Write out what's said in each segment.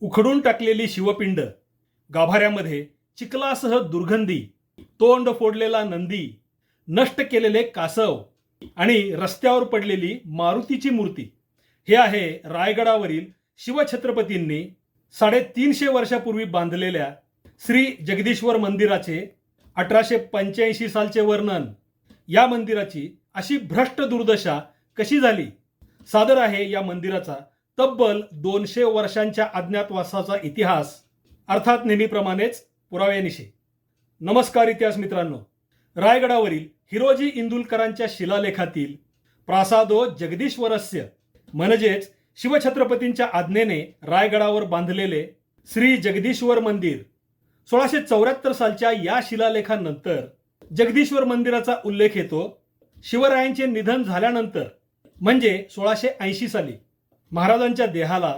उखडून टाकलेली शिवपिंड गाभाऱ्यामध्ये चिखलासह दुर्गंधी तोंड फोडलेला नंदी नष्ट केलेले कासव आणि रस्त्यावर पडलेली मारुतीची मूर्ती. हे आहे रायगडावरील शिवछत्रपतींनी साडेतीनशे वर्षापूर्वी बांधलेल्या श्री जगदीश्वर मंदिराचे अठराशे पंच्याऐंशी सालचे वर्णन. या मंदिराची अशी भ्रष्ट दुर्दशा कशी झाली? सादर आहे या मंदिराचा तब्बल दोनशे वर्षांच्या अज्ञातवासाचा इतिहास अर्थात नेहमीप्रमाणेच पुराव्यानिशी. नमस्कार इतिहास मित्रांनो. रायगडावरील हिरोजी इंदुलकरांच्या शिलालेखातील प्रासादो जगदीश्वरस्य म्हणजेच शिवछत्रपतींच्या आज्ञेने रायगडावर बांधलेले श्री जगदीश्वर मंदिर सोळाशे चौऱ्याहत्तर सालच्या या शिलालेखानंतर जगदीश्वर मंदिराचा उल्लेख येतो. शिवरायांचे निधन झाल्यानंतर म्हणजे सोळाशे ऐंशी साली. महाराजांच्या देहाला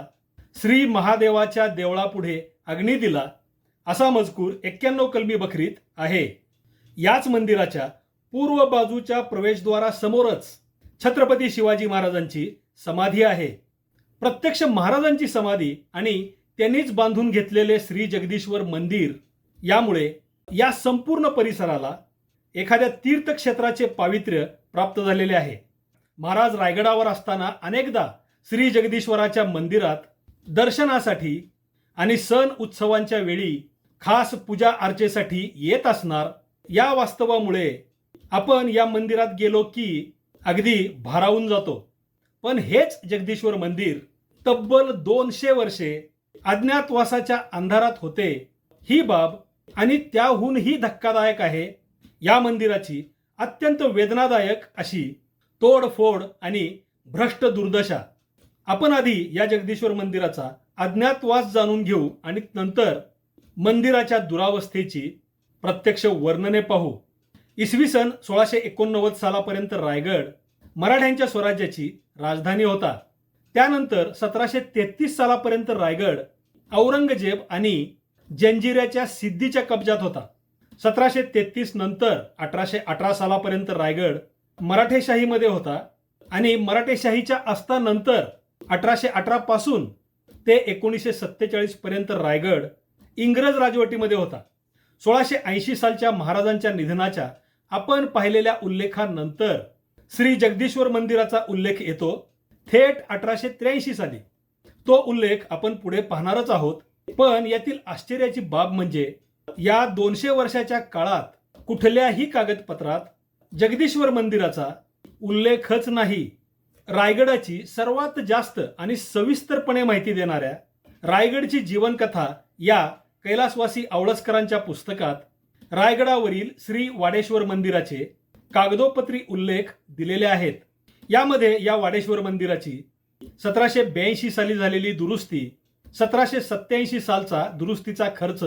श्री महादेवाच्या देवळापुढे अग्नी दिला असा मजकूर एक्क्याण्णव कलमी बखरीत आहे. याच मंदिराच्या पूर्व बाजूच्या प्रवेशद्वारासमोरच छत्रपती शिवाजी महाराजांची समाधी आहे. प्रत्यक्ष महाराजांची समाधी आणि त्यांनीच बांधून घेतलेले श्री जगदीश्वर मंदिर यामुळे या संपूर्ण परिसराला एखाद्या तीर्थक्षेत्राचे पावित्र्य प्राप्त झालेले आहे. महाराज रायगडावर असताना अनेकदा श्री जगदीश्वराच्या मंदिरात दर्शनासाठी आणि सण उत्सवांच्या वेळी खास पूजा अर्चेसाठी येत असणार या वास्तवामुळे आपण या मंदिरात गेलो की अगदी भारावून जातो. पण हेच जगदीश्वर मंदिर तब्बल दोनशे वर्षे अज्ञातवासाच्या अंधारात होते. ही बाब आणि त्याहूनही धक्कादायक आहे या मंदिराची अत्यंत वेदनादायक अशी तोडफोड आणि भ्रष्ट दुर्दशा. आपण आधी या जगदीश्वर मंदिराचा अज्ञातवास जाणून घेऊ आणि नंतर मंदिराच्या दुरावस्थेची प्रत्यक्ष वर्णने पाहू. इसवी सन सोळाशे एकोणनव्वद सालापर्यंत रायगड मराठ्यांच्या स्वराज्याची राजधानी होता. त्यानंतर सतराशे तेहतीस सालापर्यंत रायगड औरंगजेब आणि जंजिऱ्याच्या सिद्धीच्या कब्जात होता. सतराशे तेहतीस नंतर अठराशे अठरा सालापर्यंत रायगड मराठेशाहीमध्ये होता आणि मराठेशाहीच्या अस्तानंतर अठराशे अठरा पासून ते एकोणीसशे सत्तेचाळीस पर्यंत रायगड इंग्रज राजवटीमध्ये होता. सोळाशे ऐंशी सालच्या महाराजांच्या निधनाच्या आपण पाहिलेल्या उल्लेखानंतर श्री जगदीश्वर मंदिराचा उल्लेख येतो. थेट अठराशे त्र्याऐंशी साली. तो उल्लेख आपण पुढे पाहणारच आहोत. पण यातील आश्चर्याची बाब म्हणजे या दोनशे वर्षाच्या काळात कुठल्याही कागदपत्रात जगदीश्वर मंदिराचा उल्लेखच नाही. रायगडाची सर्वात जास्त आणि सविस्तरपणे माहिती देणाऱ्या रायगडची जीवनकथा या कैलासवासी आवळसकरांच्या पुस्तकात रायगडावरील श्री वाडेश्वर मंदिराचे कागदोपत्री उल्लेख दिलेले आहेत. यामध्ये या वाडेश्वर मंदिराची सतराशे ब्याऐंशी साली झालेली दुरुस्ती सतराशे सत्याऐंशी सालचा दुरुस्तीचा खर्च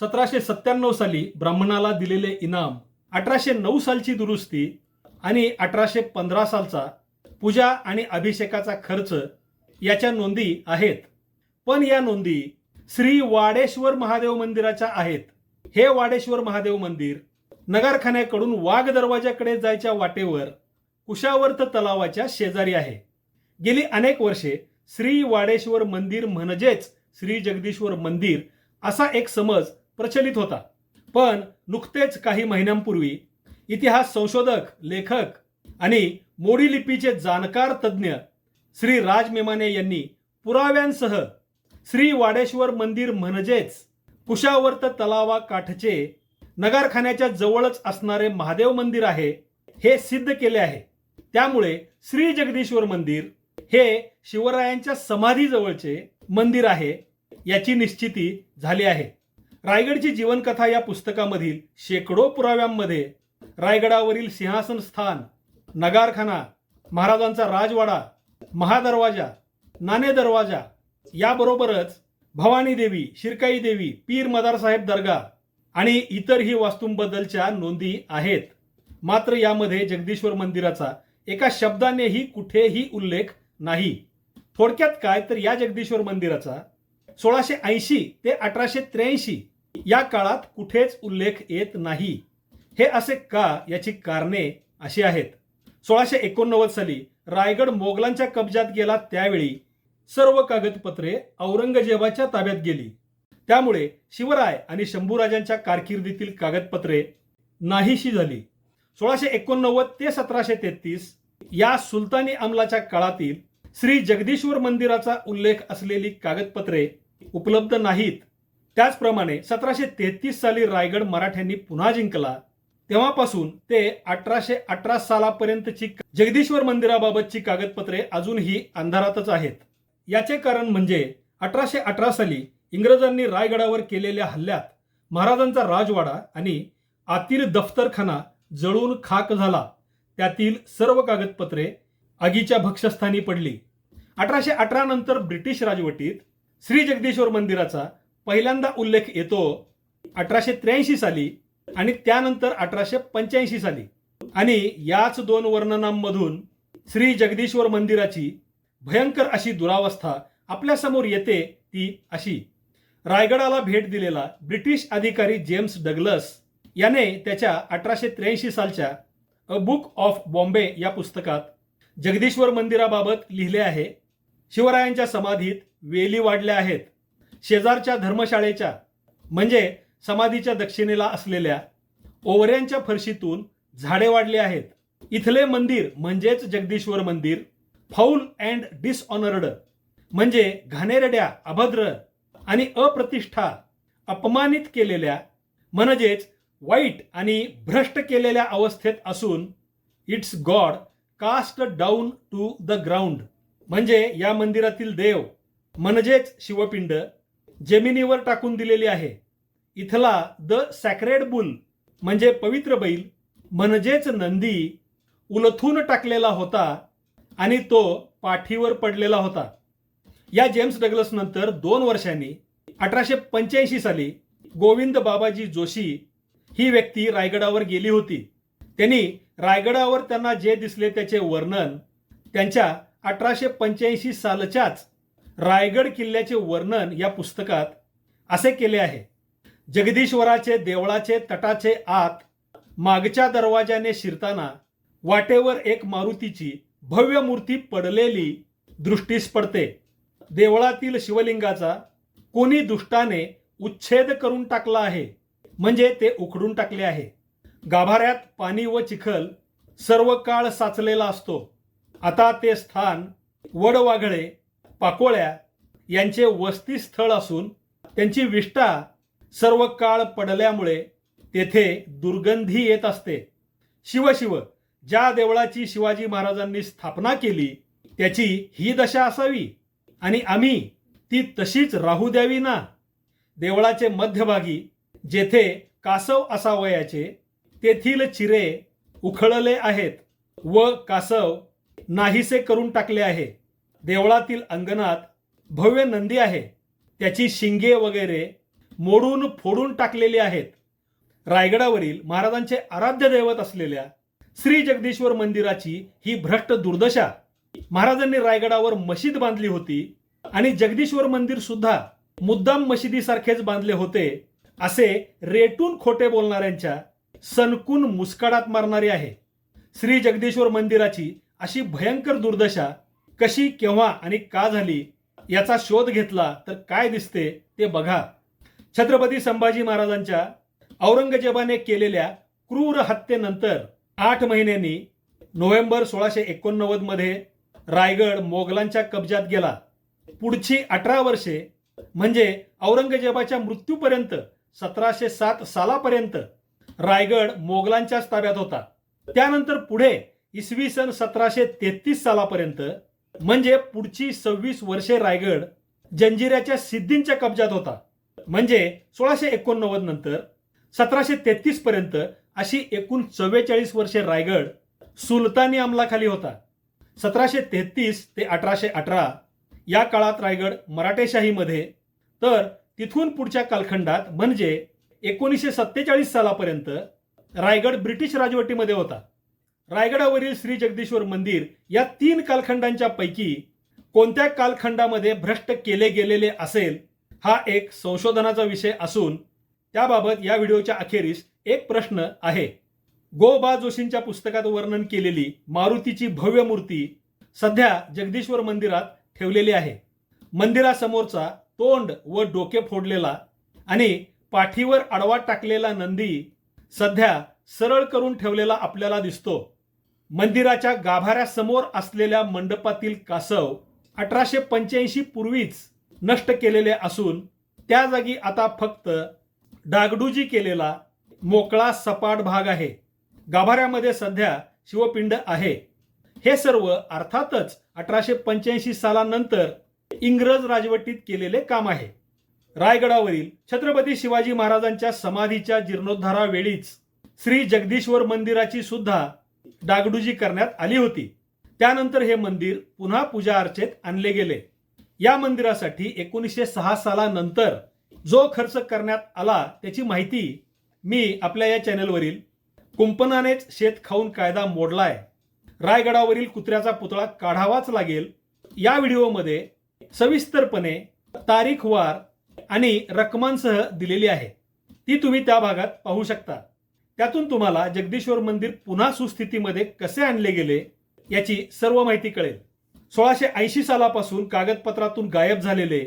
सतराशे सत्त्याण्णव साली ब्राह्मणाला दिलेले इनाम अठराशे नऊ सालची दुरुस्ती आणि अठराशे पंधरा सालचा पूजा आणि अभिषेकाचा खर्च याच्या नोंदी आहेत. पण या नोंदी श्री वाडेश्वर महादेव मंदिराच्या आहेत. हे वाडेश्वर महादेव मंदिर नगारखान्याकडून वाघ दरवाजाकडे जायच्या वाटेवर कुशावर्त तलावाच्या शेजारी आहे. गेली अनेक वर्षे श्री वाडेश्वर मंदिर म्हणजेच श्री जगदीश्वर मंदिर असा एक समज प्रचलित होता. पण नुकतेच काही महिन्यांपूर्वी इतिहास संशोधक लेखक आणि मोडी लिपीचे जाणकार तज्ज्ञ श्री राज मेमाने यांनी पुराव्यांसह श्री वाडेश्वर मंदिर म्हणजेच कुशावर्त तलावा काठचे नगारखान्याच्या जवळच असणारे महादेव मंदिर आहे हे सिद्ध केले आहे. त्यामुळे श्री जगदीश्वर मंदिर हे शिवरायांच्या समाधीजवळचे मंदिर आहे याची निश्चिती झाली आहे. रायगडची जीवनकथा या पुस्तकामधील शेकडो पुराव्यांमध्ये रायगडावरील सिंहासन स्थान नगारखाना महाराजांचा राजवाडा महादरवाजा नाणे दरवाजा याबरोबरच भवानी देवी शिरकाई देवी पीर मदारसाहेब दर्गा आणि इतरही वास्तूंबद्दलच्या नोंदी आहेत. मात्र यामध्ये जगदीश्वर मंदिराचा एका शब्दानेही कुठेही उल्लेख नाही. थोडक्यात काय तर या जगदीश्वर मंदिराचा सोळाशे ऐंशी ते अठराशे त्र्याऐंशी या काळात कुठेच उल्लेख येत नाही. हे असे का याची कारणे अशी आहेत? सोळाशे एकोणनव्वद साली रायगड मोगलांच्या कब्जात गेला त्यावेळी सर्व कागदपत्रे औरंगजेबाच्या ताब्यात गेली. त्यामुळे शिवराय आणि शंभूराजांच्या कारकिर्दीतील कागदपत्रे नाहीशी झाली. सोळाशे एकोणनव्वद ते सतराशे तेहतीस या सुलतानी अंमलाच्या काळातील श्री जगदीश्वर मंदिराचा उल्लेख असलेली कागदपत्रे उपलब्ध नाहीत. त्याचप्रमाणे सतराशे तेहतीस साली रायगड मराठ्यांनी पुन्हा जिंकला. तेव्हापासून ते अठराशे अठरा सालापर्यंतची जगदीश्वर मंदिराबाबतची कागदपत्रे अजूनही अंधारातच आहेत. याचे कारण म्हणजे अठराशे अठरा साली इंग्रजांनी रायगडावर केलेल्या हल्ल्यात महाराजांचा राजवाडा आणि आतील दफ्तरखाना जळून खाक झाला. त्यातील सर्व कागदपत्रे आगीच्या भक्षस्थानी पडली. अठराशे अठरा नंतर ब्रिटिश राजवटीत श्री जगदीश्वर मंदिराचा पहिल्यांदा उल्लेख येतो. अठराशे त्र्याऐंशी साली आणि त्यानंतर अठराशे पंच्याऐंशी साली. आणि याच दोन वर्णनांमधून श्री जगदीश्वर मंदिराची भयंकर अशी दुरावस्था आपल्यासमोर येते ती अशी. रायगडाला भेट दिलेला ब्रिटिश अधिकारी जेम्स डगलस याने त्याच्या अठराशे त्र्याऐंशी सालच्या अ बुक ऑफ बॉम्बे या पुस्तकात जगदीश्वर मंदिराबाबत लिहिले आहे. शिवरायांच्या समाधीत वेली वाढल्या आहेत. शेजारच्या धर्मशाळेच्या म्हणजे समाधीच्या दक्षिणेला असलेल्या ओवऱ्यांच्या फरशीतून झाडे वाढली आहेत. इथले मंदिर म्हणजेच जगदीश्वर मंदिर फाऊल अँड डिसऑनर्ड म्हणजे घाणेरड्या अभद्र आणि अप्रतिष्ठा अपमानित केलेल्या म्हणजेच वाईट आणि भ्रष्ट केलेल्या अवस्थेत असून it's got cast down to the ground म्हणजे या मंदिरातील देव म्हणजेच शिवपिंड जमिनीवर टाकून दिलेली आहे. इथला द सॅक्रेड बुल म्हणजे पवित्र बैल म्हणजेच नंदी उलथून टाकलेला होता आणि तो पाठीवर पडलेला होता. या जेम्स डगलस नंतर दोन वर्षांनी अठराशे पंच्याऐंशी साली गोविंद बाबाजी जोशी ही व्यक्ती रायगडावर गेली होती. त्यांनी रायगडावर त्यांना जे दिसले त्याचे वर्णन त्यांच्या अठराशे पंच्याऐंशी सालच्याच रायगड किल्ल्याचे वर्णन या पुस्तकात असे केले आहे. जगदीश्वराचे देवळाचे तटाचे आत मागच्या दरवाजाने शिरताना वाटेवर एक मारुतीची भव्य मूर्ती पडलेली दृष्टीस पडते. देवळातील शिवलिंगाचा कोणी दुष्टाने उच्छेद करून टाकला आहे म्हणजे ते उखडून टाकले आहे. गाभाऱ्यात पाणी व चिखल सर्व काळ साचलेला असतो. आता ते स्थान वडवाघळे पाकोळ्या यांचे वस्तीस्थळ असून त्यांची विष्ठा सर्व काळ पडल्यामुळे तेथे दुर्गंधी येत असते. शिवशिव ज्या देवळाची शिवाजी महाराजांनी स्थापना केली त्याची ही दशा असावी आणि आम्ही ती तशीच राहू द्यावी ना? देवळाचे मध्यभागी जेथे कासव असावयाचे तेथील चिरे उखळले आहेत व कासव नाहीसे करून टाकले आहे. देवळातील अंगणात भव्य नंदी आहे. त्याची शिंगे वगैरे मोडून फोडून टाकलेले आहेत. रायगडावरील महाराजांचे आराध्य दैवत असलेल्या श्री जगदीश्वर मंदिराची ही भ्रष्ट दुर्दशा. महाराजांनी रायगडावर मशीद बांधली होती आणि जगदीश्वर मंदिर सुद्धा मुद्दाम मशिदीसारखेच बांधले होते असे रेटून खोटे बोलणाऱ्यांच्या सनकून मुस्काडात मारणारी आहे. श्री जगदीश्वर मंदिराची अशी भयंकर दुर्दशा कशी केव्हा आणि का झाली याचा शोध घेतला तर काय दिसते ते बघा. छत्रपती संभाजी महाराजांच्या औरंगजेबाने केलेल्या क्रूर हत्येनंतर आठ महिन्यांनी नोव्हेंबर सोळाशे एकोणनव्वदमध्ये रायगड मोगलांच्या कब्जात गेला. पुढची अठरा वर्षे म्हणजे औरंगजेबाच्या मृत्यूपर्यंत सतराशे सात सालापर्यंत रायगड मोगलांच्याच ताब्यात होता. त्यानंतर पुढे इसवी सन सतराशे तेहतीस सालापर्यंत म्हणजे पुढची सव्वीस वर्षे रायगड जंजिऱ्याच्या सिद्धींच्या कब्जात होता. म्हणजे सोळाशे एकोणनव्वद नंतर सतराशे तेहतीस पर्यंत अशी एकूण चव्वेचाळीस वर्षे रायगड सुलतानी अंमलाखाली होता. सतराशे तेहतीस ते अठराशे अठरा या काळात रायगड मराठेशाहीमध्ये. तर तिथून पुढच्या कालखंडात म्हणजे एकोणीसशे सत्तेचाळीस सालापर्यंत रायगड ब्रिटिश राजवटीमध्ये होता. रायगडावरील श्री जगदीश्वर मंदिर या तीन कालखंडांच्या पैकी कोणत्या कालखंडामध्ये भ्रष्ट केले गेलेले असेल हा एक संशोधनाचा विषय असून त्याबाबत या व्हिडिओच्या अखेरीस एक प्रश्न आहे. गो बा जोशींच्या पुस्तकात वर्णन केलेली मारुतीची भव्य मूर्ती सध्या जगदीश्वर मंदिरात ठेवलेली आहे. मंदिरासमोरचा तोंड व डोके फोडलेला आणि पाठीवर आडवा टाकलेला नंदी सध्या सरळ करून ठेवलेला आपल्याला दिसतो. मंदिराच्या गाभाऱ्यासमोर असलेल्या मंडपातील कासव अठराशे पंच्याऐंशी पूर्वीच नष्ट केलेले असून त्या जागी आता फक्त डागडुजी केलेला मोकळा सपाट भाग आहे. गाभाऱ्यामध्ये सध्या शिवपिंड आहे. हे सर्व अर्थातच अठराशे पंच्याऐंशी सालानंतर इंग्रज राजवटीत केलेले काम आहे. रायगडावरील छत्रपती शिवाजी महाराजांच्या समाधीच्या जीर्णोद्धारावेळीच श्री जगदीश्वर मंदिराची सुद्धा डागडुजी करण्यात आली होती. त्यानंतर हे मंदिर पुन्हा पूजा अर्चेत आणले गेले. या मंदिरासाठी एकोणीसशे सहा सालानंतर जो खर्च करण्यात आला त्याची माहिती मी आपल्या या चॅनलवरील कुंपणानेच शेत खाऊन कायदा मोडलाय रायगडावरील कुत्र्याचा पुतळा काढावाच लागेल या व्हिडिओमध्ये सविस्तरपणे तारीखवार आणि रकमांसह दिलेली आहे. ती तुम्ही त्या भागात पाहू शकता. त्यातून तुम्हाला जगदीश्वर मंदिर पुन्हा सुस्थितीमध्ये कसे आणले गेले याची सर्व माहिती कळेल. सोळाशे ऐंशी सालापासून कागदपत्रातून गायब झालेले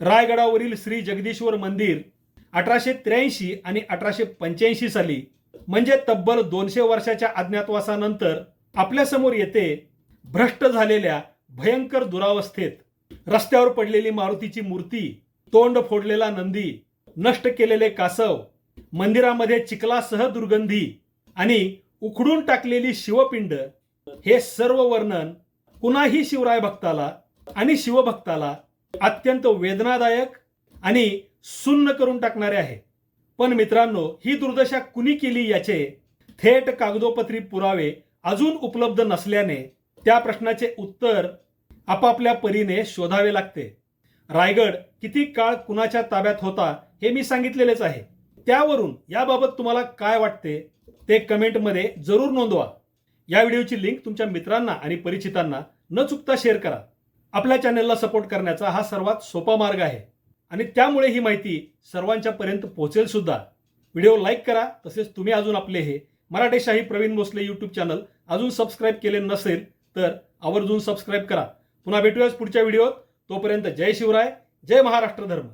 रायगडावरील श्री जगदीश्वर मंदिर अठराशे त्र्याऐंशी आणि अठराशे पंच्याऐंशी साली म्हणजे तब्बल दोनशे वर्षाच्या अज्ञातवासानंतर आपल्यासमोर येते भ्रष्ट झालेल्या भयंकर दुरावस्थेत रस्त्यावर पडलेली मारुतीची मूर्ती तोंड फोडलेला नंदी नष्ट केलेले कासव मंदिरामध्ये चिखलासह दुर्गंधी आणि उखडून टाकलेली शिवपिंड हे सर्व वर्णन कुणाही शिवराय भक्ताला आणि शिवभक्ताला अत्यंत वेदनादायक आणि सुन्न करून टाकणारे आहे. पण मित्रांनो ही दुर्दशा कुणी केली याचे थेट कागदोपत्री पुरावे अजून उपलब्ध नसल्याने त्या प्रश्नाचे उत्तर आपापल्या परीने शोधावे लागते. रायगड किती काळ कुणाच्या ताब्यात होता हे मी सांगितलेलेच आहे. त्यावरून याबाबत तुम्हाला काय वाटते ते कमेंटमध्ये जरूर नोंदवा. या व्हिडिओची लिंक तुमच्या मित्रांना आणि परिचितांना न चुकता शेअर करा. आपल्या चॅनलला सपोर्ट करण्याचा हा सर्वात सोपा मार्ग आहे. आणि त्यामुळे ही माहिती सर्वांच्या पर्यंत पोहोचेल सुद्धा. व्हिडिओ लाईक करा तसेच तुम्ही अजून आपले हे मराठेशाही प्रवीण भोसले यूट्यूब चॅनल अजून सबस्क्राईब केले नसेल तर आवर्जून सबस्क्राईब करा. पुन्हा भेटूयाच पुढच्या व्हिडिओत. तोपर्यंत जय शिवराय जय महाराष्ट्र धर्म.